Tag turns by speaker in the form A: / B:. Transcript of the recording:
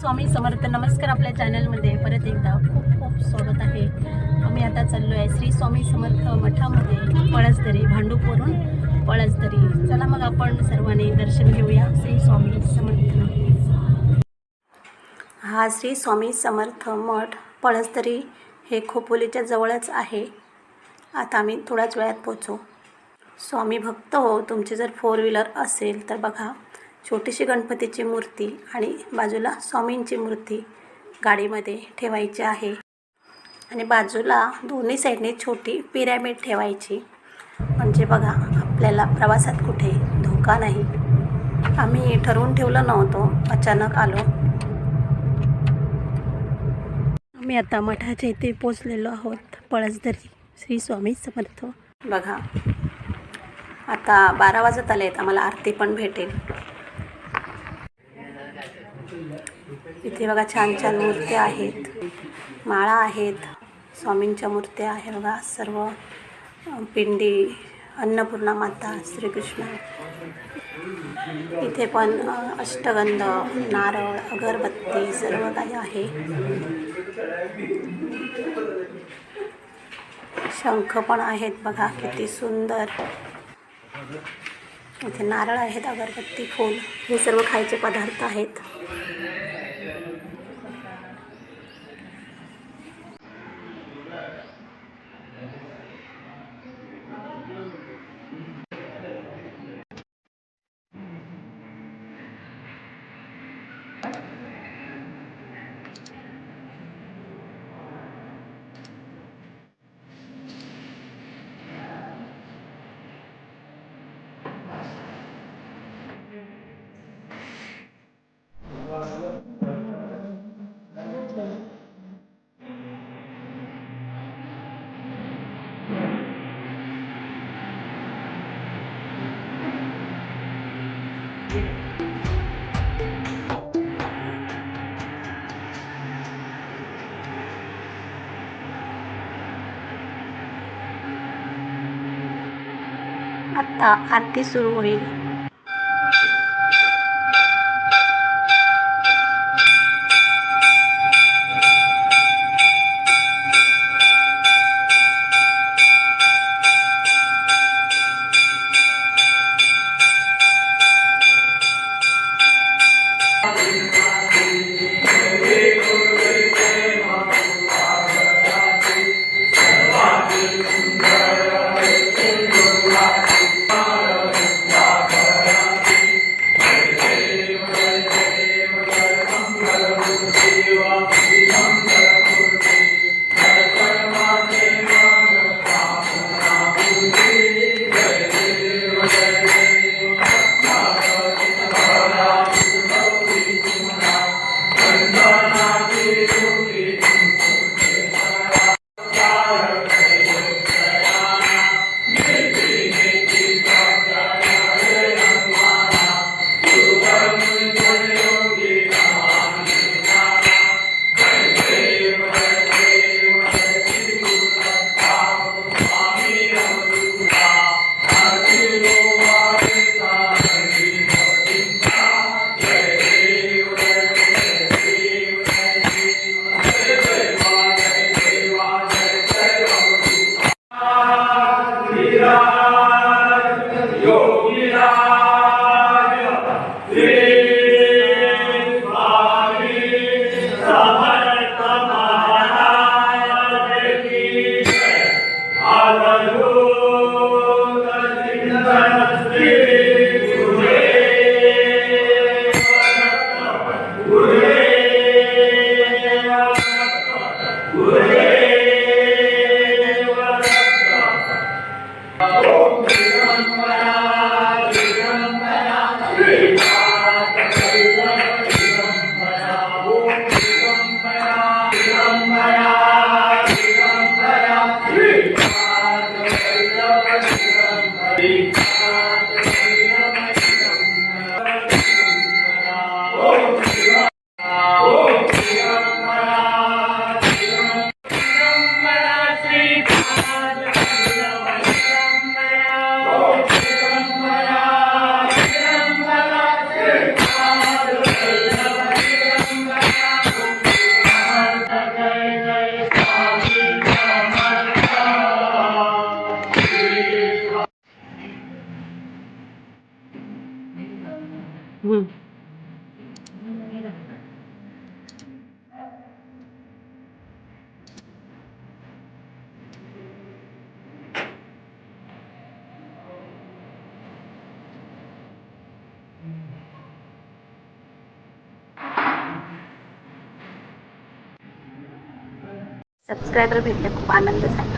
A: स्वामी समर्थ नमस्कार आपल्या चॅनलमध्ये. परत एकदा खूप खूप स्वागत आहे. आम्ही आता चाललो आहे श्री स्वामी समर्थ मठामध्ये पळसदरी भांडूपवरून पळसदरी. चला मग आपण सर्वांनी दर्शन घेऊया श्री स्वामी समर्थ. हा श्री स्वामी समर्थ मठ पळसदरी हे खोपोलीच्या जवळच आहे. आता आम्ही थोड्याच वेळात पोचू स्वामी भक्त हो तुमची जर फोर व्हीलर असेल तर बघा. छोटीशी गणपतीची मूर्ती आणि बाजूला स्वामींची मूर्ती गाडीमध्ये ठेवायची आहे. आणि बाजूला दोन्ही साईडने छोटी पिरॅमिड ठेवायची. म्हणजे बघा आपल्याला प्रवासात कुठे धोका नाही. आम्ही ठरवून ठेवलं नव्हतो. अचानक आलो. आम्ही आता मठाच्या इथे पोचलेलो आहोत. पळसदरी. श्री स्वामी समर्थ. बघा आता बारा वाजत आले आहेत आम्हाला आरती पण भेटेल. इथे बघा छान छान मूर्त्या आहेत. माळा आहेत. स्वामींच्या मूर्त्या आहे बघा. सर्व पिंडी अन्नपूर्णा माता श्रीकृष्ण. इथे पण अष्टगंध नारळ अगरबत्ती सर्व काही आहे. शंख पण आहेत बघा. किती सुंदर. इथे नारळ आहेत अगरबत्ती फूल. हे सर्व खायचे पदार्थ आहेत. आता आरती सुरू ಸೇವಾ Amen. हम्म. सबस्क्रायबर भेटले खूप आनंद झाला